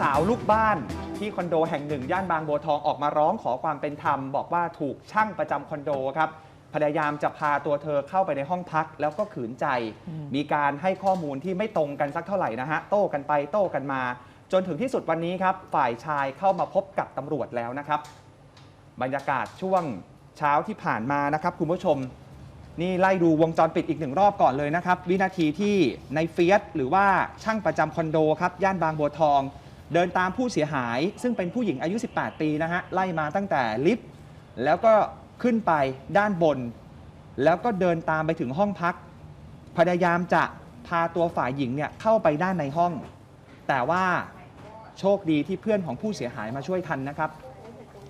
สาวลูกบ้านที่คอนโดแห่งหนึ่ง ย่านบางบัวทองออกมาร้องขอความเป็นธรรม บอกว่าถูกช่างประจำคอนโดครับพยายามจะพาตัวเธอเข้าไปในห้องพักแล้วก็ขืนใจ มีการให้ข้อมูลที่ไม่ตรงกันสักเท่าไหร่นะฮะ โต้กันไปโต้กันมา จนถึงที่สุดวันนี้ครับ ฝ่ายชายเข้ามาพบกับตำรวจแล้วนะครับ บรรยากาศช่วงเช้าที่ผ่านมานะครับ คุณผู้ชม นี่ไล่ดูวงจรปิดอีกหนึ่งรอบก่อนเลยนะครับ วินาทีที่ในเฟียสหรือว่าช่างประจำคอนโดครับย่านบางบัวทอง เดินตามผู้เสียหาย ซึ่งเป็นผู้หญิงอายุ 18 ปีนะฮะไล่มาตั้งแต่ลิฟต์แล้วก็ขึ้นไปด้านบน แล้วก็เดินตามไปถึงห้องพัก พยายามจะพาตัวฝ่ายหญิงเนี่ยเข้าไปด้านในห้อง แต่ว่าโชคดีที่เพื่อนของผู้เสียหายมาช่วยทันนะครับ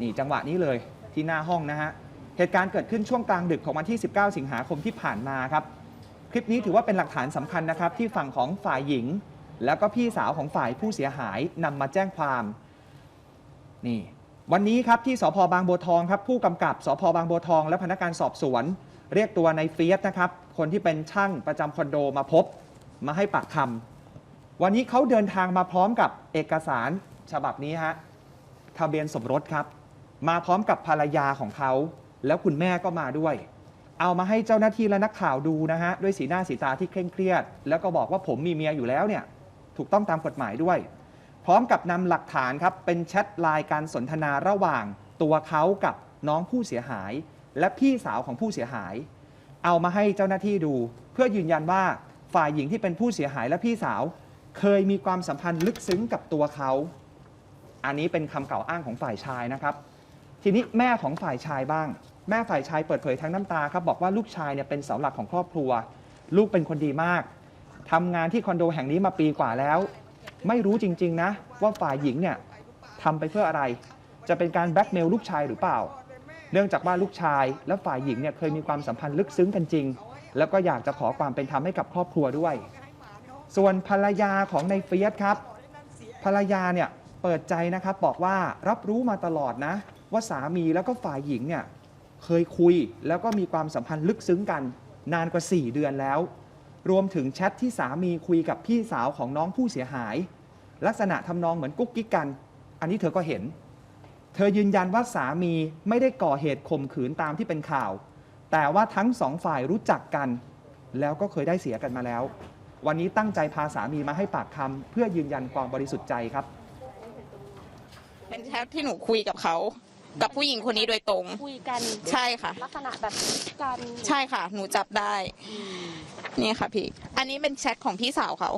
นี่จังหวะนี้เลยที่หน้าห้องนะฮะเหตุการณ์เกิดขึ้นช่วงกลางดึกของวันที่ 19 สิงหาคมที่ผ่านมาครับ คลิปนี้ถือว่าเป็นหลักฐานสำคัญนะครับที่ฝั่งของฝ่ายหญิง แล้วก็พี่สาวของฝ่ายผู้เสียหายนำมาแจ้งความนี่วันนี้ครับที่สพบางบัวทองครับผู้กำกับสพบางบัวทอง และพนักงานสอบสวน เรียกตัวในเฟียสนะครับคนที่เป็นช่างประจำคอนโดมาพบมาให้ปากคำวันนี้เขาเดินทางมาพร้อมกับเอกสารฉบับนี้ฮะทะเบียนสมรสครับ มาพร้อมกับภรรยาของเขา แล้วคุณแม่ก็มาด้วย เอามาให้เจ้าหน้าที่และนักข่าวดูนะฮะด้วยสีหน้าสีตาที่เคร่งเครียด แล้วก็บอกว่าผมมีเมียอยู่แล้วเนี่ย ถูกต้องตามกฎหมายด้วย พร้อมกับนำหลักฐานครับเป็นแชทไลน์การสนทนาระหว่าง ตัวเขากับน้องผู้เสียหาย และพี่สาวของผู้เสียหาย เอามาให้เจ้าหน้าที่ดู เพื่อยืนยันว่าฝ่ายหญิงที่เป็นผู้เสียหายและพี่สาว เคยมีความสัมพันธ์ลึกซึ้งกับตัวเขา อันนี้เป็นคำกล่าวอ้างของฝ่ายชายนะครับ ทีนี้แม่ของฝ่ายชายบ้าง แม่ฝ่ายชายเปิดเผยทั้งน้ำตาครับบอกว่าลูกชายเนี่ยเป็นเสาหลักของครอบครัว ลูกเป็นคนดีมาก ทำงานที่คอนโดแห่งนี้มาปีกว่าแล้ว ไม่รู้จริง ๆ นะ ว่าฝ่ายหญิงเนี่ยทำไปเพื่ออะไร จะเป็นการแบล็กเมลลูกชายหรือเปล่า เนื่องจากว่าลูกชายและฝ่ายหญิงเนี่ยเคยมีความสัมพันธ์ลึกซึ้งกันจริง แล้วก็อยากจะขอความเป็นธรรมให้กับครอบครัวด้วย ส่วนภรรยาของในเฟียสครับ ภรรยาเนี่ยเปิดใจนะครับบอกว่ารับรู้มาตลอดนะ ว่าสามีแล้วก็ฝ่ายหญิงเนี่ยเคยคุยแล้วก็มีความสัมพันธ์ลึกซึ้งกัน นานกว่า 4 เดือนแล้ว รวมถึงแชทที่สามีคุยกับพี่สาวของน้องผู้เสียหาย ลักษณะทำนองเหมือนกุ๊กกิ๊กกัน อันนี้เธอก็เห็น เธอยืนยันว่าสามีไม่ได้ก่อเหตุข่มขืนตามที่เป็นข่าว แต่ว่าทั้งสองฝ่ายรู้จักกัน แล้วก็เคยได้เสียกันมาแล้ว วันนี้ตั้งใจพาสามีมาให้ปากคำเพื่อยืนยันความบริสุทธิ์ใจครับ เป็นแชทที่หนูคุยกับเขา กับผู้หญิงคนนี้โดยตรง คุยกันใช่ค่ะ ลักษณะแบบกันใช่ค่ะ หนูจับได้ อืมนี่ค่ะพี่ อันนี้เป็นแชทของพี่สาวเขา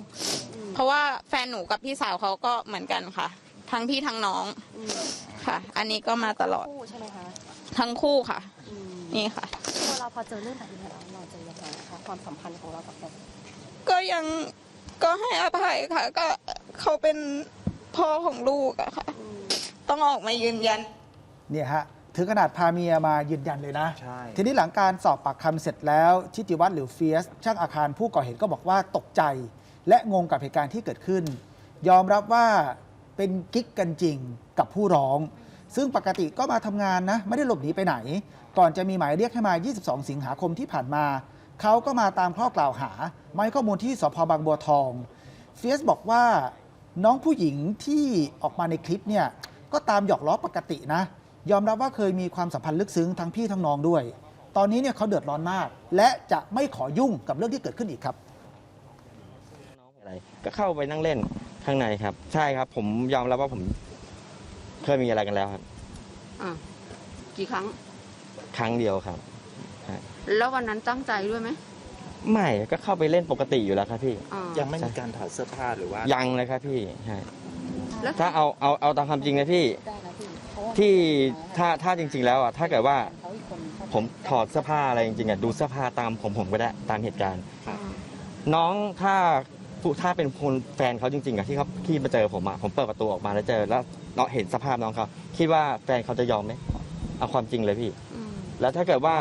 อืมเพราะว่าแฟนหนูกับพี่สาวเขาก็เหมือนกันค่ะ ทั้งพี่ทั้งน้องอืมค่ะ อันนี้ก็มาตลอดคู่ใช่ไหมคะทั้งคู่ค่ะ อืมนี่ค่ะตัวเราพอเจอเรื่องแบบนี้แล้วเราจะยังไงนะคะความสัมพันธ์ของเรากับแฟนก็ยังก็ให้อภัยค่ะ ก็เขาเป็นพ่อของลูกอะค่ะ อืมต้องออกมายืนยัน เนี่ยฮะถึงขนาดพาเมียมายืนยันเลยนะ ใช่ ทีนี้หลังการสอบปากคำเสร็จแล้วทิติวัฒน์หรือเฟียส ช่างอาคารผู้ก่อเหตุก็บอกว่าตกใจ และงงกับเหตุการณ์ที่เกิดขึ้น ยอมรับว่าเป็นกิ๊กกันจริงกับผู้ร้อง ซึ่งปกติก็มาทำงานนะ ไม่ได้หลบหนีไปไหน ก่อนจะมีหมายเรียกให้มา 22 สิงหาคมที่ผ่านมา เขาก็มาตามข้อกล่าวหามาให้ข้อมูลที่สพบางบัวทองเฟียสบอกว่าน้องผู้หญิงที่ออกมาในคลิปเนี่ยก็ตามหยอกล้อปกตินะ ยอมรับว่าเคยมีความสัมพันธ์ลึกซึ้งทั้งพี่ทั้งน้องด้วย ตอนนี้เนี่ยเขาเดือดร้อนมาก และจะไม่ขอยุ่งกับเรื่องที่เกิดขึ้นอีกครับ อะไรก็เข้าไปนั่งเล่นข้างในครับ ใช่ครับ ผมยอมรับว่าผมเคยมีอะไรกันแล้วครับ อะกี่ครั้ง ครั้งเดียวครับ แล้ววันนั้นตั้งใจด้วยไหมไม่ก็เข้าไปเล่นปกติอยู่แล้วครับพี่ อ่ายังไม่มีการถอดเสื้อผ้าหรือว่ายังเลยครับพี่ใช่แล้วถ้าเอาเอาเอาตามความจริงนะพี่ ที่ถ้าถ้าจริง ๆ แล้วอะถ้าเกิดว่าผมถอดเสื้อผ้าอะไรจริงๆอะดูเสื้อผ้าตามผมผมก็ได้ตามเหตุการณ์อ่าน้องถ้าผู้ถ้าเป็นคนแฟนเขาจริงๆอะที่เขาที่มาเจอผมอะผมเปิดประตูออกมาแล้วเจอแล้วน้องเห็นสภาพน้องเขาคิดว่าแฟนเขาจะยอมไหมเอาความจริงเลยพี่อืมแล้วถ้าเกิดว่า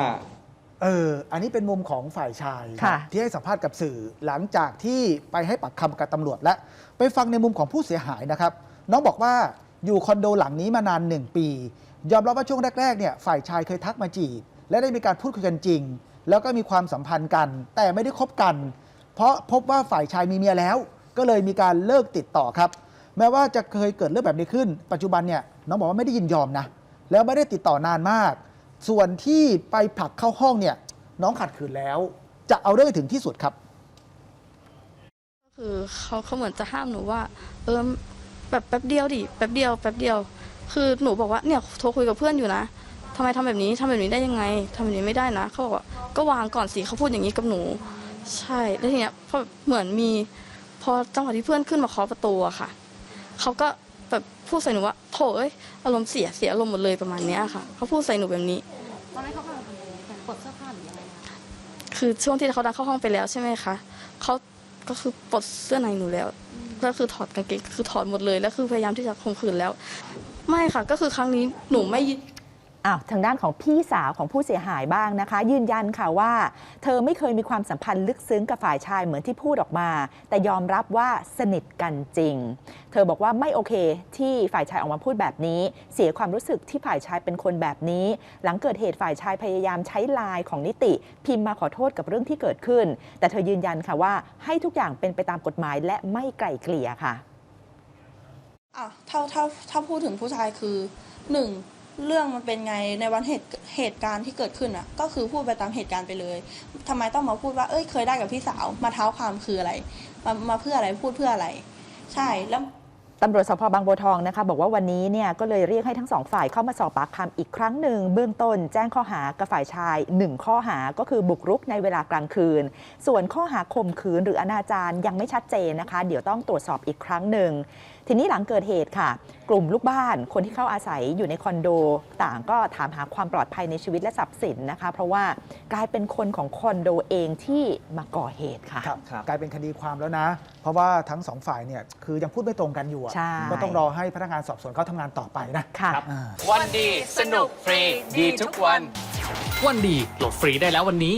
เออ อันนี้เป็นมุมของฝ่ายชายค่ะ ที่ให้สัมภาษณ์กับสื่อหลังจากที่ไปให้ปากคำกับตำรวจและ ไปฟังในมุมของผู้เสียหายนะครับ น้องบอกว่า อยู่คอนโดหลังนี้มานานหนึ่งปี ยอมรับว่าช่วงแรกๆเนี่ยฝ่ายชายเคยทักมาจีบ และได้มีการพูดคุยกันจริง แล้วก็มีความสัมพันธ์กัน แต่ไม่ได้คบกัน เพราะพบว่าฝ่ายชายมีเมียแล้ว ก็เลยมีการเลิกติดต่อครับ แม้ว่าจะเคยเกิดเรื่องแบบนี้ขึ้น ปัจจุบันเนี่ยน้องบอกว่าไม่ได้ยินยอมนะแล้วไม่ได้ติดต่อนานมาก ส่วนที่ไปผลักเข้าห้องเนี่ยน้องขัดขืนแล้ว จะเอาเรื่องให้ถึงที่สุดครับก็คือเขาเขาเหมือนจะห้ามหนูว่า เออ แบบแป๊บเดียวดิแป๊บเดียวแป๊บเดียว คือหนูบอกว่าเนี่ยโทรคุยกับเพื่อนอยู่นะทำไมทำแบบนี้ทำแบบนี้ได้ยังไงทำแบบนี้ไม่ได้นะเขาบอกว่าก็วางก่อนสิเขาพูดอย่างนี้กับหนู ใช่แล้วทีเนี้ยพอเหมือนมี พอจังหวะที่เพื่อนขึ้นมาเคาะประตูอะค่ะเขาก็แบบพูดใส่หนูว่าโถเอ้ยอารมณ์เสียเสียอารมณ์หมดเลยประมาณเนี้ยค่ะเขาพูดใส่หนูแบบนี้ตอนนั้นเขาเข้ามาทำอะไรกันปลดเสื้อผ้าหรือยังไงคะคือช่วงที่เขาดันเข้าห้องไปแล้วใช่ไหมคะเขาก็คือปลดเสื้อในหนูแล้ว ก็คือถอดกางเกงคือถอดหมดเลยแล้วคือพยายามที่จะข่มขืนแล้ว ไม่ค่ะก็คือครั้งนี้หนูไม่ อ้าวทางด้านของพี่สาวของผู้เสียหายบ้างนะคะ ยืนยันค่ะว่า เธอไม่เคยมีความสัมพันธ์ลึกซึ้งกับฝ่ายชายเหมือนที่พูดออกมา แต่ยอมรับว่าสนิทกันจริง เธอบอกว่าไม่โอเคที่ฝ่ายชายออกมาพูดแบบนี้ เสียความรู้สึกที่ฝ่ายชายเป็นคนแบบนี้ หลังเกิดเหตุฝ่ายชายพยายามใช้ไลน์ของนิติ พิมพ์มาขอโทษกับเรื่องที่เกิดขึ้น แต่เธอยืนยันค่ะว่าให้ทุกอย่างเป็นไปตามกฎหมายและไม่ไกล่เกลี่ยค่ะอะถ้าถ้าถ้าพูดถึงผู้ชายคือหนึ่ง เรื่องมันเป็นไงในวันเหตุเหตุการณ์ที่เกิดขึ้นอะ ก็คือพูดไปตามเหตุการณ์ไปเลยทำไมต้องมาพูดว่าเอ้ยเคยได้กับพี่สาวมาเท้าความคืออะไร มามาเพื่ออะไรพูดเพื่ออะไร ใช่แล้วตำรวจสพบางบัวทองนะคะ บอกว่าวันนี้เนี่ยก็เลยเรียกให้ทั้งสองฝ่ายเข้ามาสอบปากคำอีกครั้งหนึ่งเบื้องต้นแจ้งข้อหากับฝ่ายชาย 1 ข้อหาก็คือบุกรุกในเวลากลางคืน ส่วนข้อหาข่มขืนหรืออนาจารยังไม่ชัดเจนนะคะ เดี๋ยวต้องตรวจสอบอีกครั้งหนึ่ง ทีนี้หลังเกิดเหตุค่ะ กลุ่มลูกบ้านคนที่เข้าอาศัยอยู่ในคอนโด ต่างก็ถามหาความปลอดภัยในชีวิตและทรัพย์สินนะคะ เพราะว่ากลายเป็นคนของคอนโดเองที่มาก่อเหตุค่ะ ครับครับ กลายเป็นคดีความแล้วนะ เพราะว่าทั้งสองฝ่ายเนี่ยคือยังพูดไม่ตรงกันอยู่อะใช่ ก็ต้องรอให้พนักงานสอบสวนเขาทำงานต่อไปนะ ค่ะอ่าวันดี สนุกฟรี ดีทุกวัน วันดีโหลดฟรีได้แล้ววันนี้